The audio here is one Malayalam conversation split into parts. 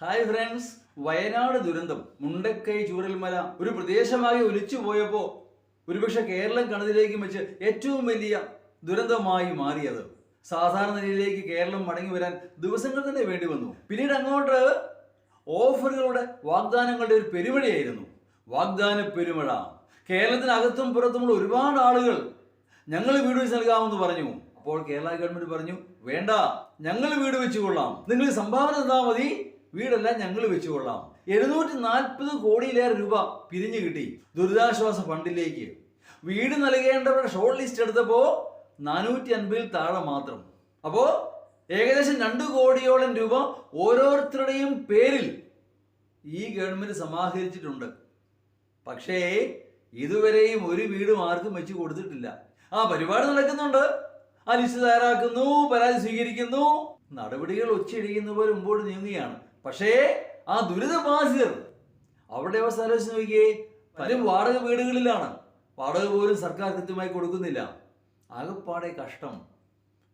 ഹായ് ഫ്രണ്ട്സ് വയനാട് ദുരന്തം. മുണ്ടക്കൈ ചൂരൽമല ഒരു പ്രദേശമായി ഒലിച്ചു പോയപ്പോ ഒരുപക്ഷെ കേരളം കണ്ടതിലേക്കും വെച്ച് ഏറ്റവും വലിയ ദുരന്തമായി മാറിയത്. സാധാരണ നിലയിലേക്ക് കേരളം മടങ്ങി വരാൻ ദിവസങ്ങൾ തന്നെ വേണ്ടി വന്നു. പിന്നീട് അങ്ങോട്ട് ഓഫറുകളുടെ വാഗ്ദാനങ്ങളുടെ ഒരു പെരുമഴയായിരുന്നു. വാഗ്ദാന പെരുമഴ. കേരളത്തിനകത്തും പുറത്തുമുള്ള ഒരുപാട് ആളുകൾ ഞങ്ങൾ വീട് വെച്ച് നൽകാമെന്ന് പറഞ്ഞു. അപ്പോൾ കേരള ഗവൺമെന്റ് പറഞ്ഞു വേണ്ട ഞങ്ങൾ വീട് വെച്ചുകൊള്ളാം നിങ്ങൾ സംഭാവന തന്നാൽ മതി. വീടെല്ലാം ഞങ്ങൾ വെച്ചുകൊള്ളാം എഴുന്നൂറ്റി നാൽപ്പത് കോടിയിലേറെ രൂപ പിരിഞ്ഞു കിട്ടി ദുരിതാശ്വാസ ഫണ്ടിലേക്ക്. വീട് നൽകേണ്ടവരുടെ ഷോർട്ട് ലിസ്റ്റ് എടുത്തപ്പോൾ നാനൂറ്റി അൻപതിൽ താഴെ മാത്രം. അപ്പോൾ ഏകദേശം രണ്ട് കോടിയോളം രൂപ ഓരോരുത്തരുടെയും പേരിൽ ഈ ഗവൺമെന്റ് സമാഹരിച്ചിട്ടുണ്ട്. പക്ഷേ ഇതുവരെയും ഒരു വീടും ആർക്കും വെച്ച് കൊടുത്തിട്ടില്ല. ആ പരിപാടി നടക്കുന്നുണ്ട്. ആ ലിസ്റ്റ് തയ്യാറാക്കുന്നു പരാതി സ്വീകരിക്കുന്നു. നടപടികൾ ഒച്ചയിടിക്കുന്നവർ മുമ്പോട്ട് നീങ്ങുകയാണ്. പക്ഷേ ആ ദുരിതബാധിതർ അവരുടെ അവസ്ഥ ആലോചിച്ച് നോക്കിയേ പലരും വാടക വീടുകളിലാണ്. വാടക പോലും സർക്കാർ കൃത്യമായി കൊടുക്കുന്നില്ല. ആകെപ്പാടെ കഷ്ടം.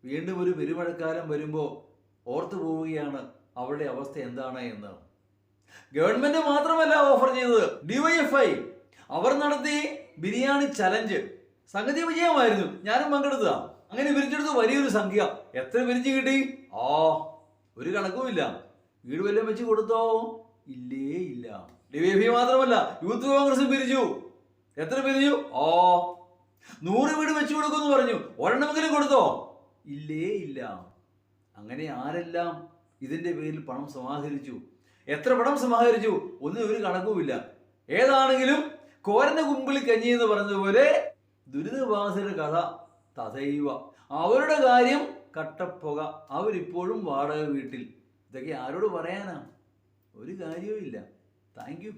വീണ്ടും ഒരു പെരുമഴക്കാലം വരുമ്പോൾ ഓർത്തു പോവുകയാണ് അവരുടെ അവസ്ഥ എന്താണ് എന്ന്. ഗവൺമെന്റ് മാത്രമല്ല ഓഫർ ചെയ്തത് ഡിവൈഎഫ്ഐ. അവർ നടത്തി ബിരിയാണി ചലഞ്ച്. സംഗതി വിജയമായിരുന്നു. ഞാനും പങ്കെടുത്താ അങ്ങനെ പിരിച്ചെടുത്ത് വലിയൊരു സംഖ്യ. എത്ര പിരിച്ചു കിട്ടി? ആ ഒരു കണക്കുമില്ല. വീട് വല്ലതും വെച്ച് കൊടുത്തോ? ഇല്ലേ ഇല്ല. ഡിവൈഫി മാത്രമല്ല യൂത്ത് കോൺഗ്രസും പിരിച്ചു. എത്ര പിരിച്ചു? ഓ നൂറ് വീട് വെച്ചു കൊടുക്കുമെന്ന് പറഞ്ഞു. ഒരെണ്ണമെങ്കിലും കൊടുത്തോ? ഇല്ലേ ഇല്ല. അങ്ങനെ ആരെല്ലാം ഇതിന്റെ പേരിൽ പണം സമാഹരിച്ചു? എത്ര പണം സമാഹരിച്ചു? ഒന്നും ഒരു കണക്കുമില്ല. ഏതാണെങ്കിലും കോരന്റെ കുമ്പിളി കഞ്ഞി എന്ന് പറഞ്ഞതുപോലെ ദുരിതബാധിതരുടെ കഥ തഥൈവ. അവരുടെ കാര്യം കട്ടപ്പുക. അവരിപ്പോഴും വാടക വീട്ടിൽ. ഇതൊക്കെ ആരോട് പറയാനാ? ഒരു കാര്യവും ഇല്ല താങ്ക് യു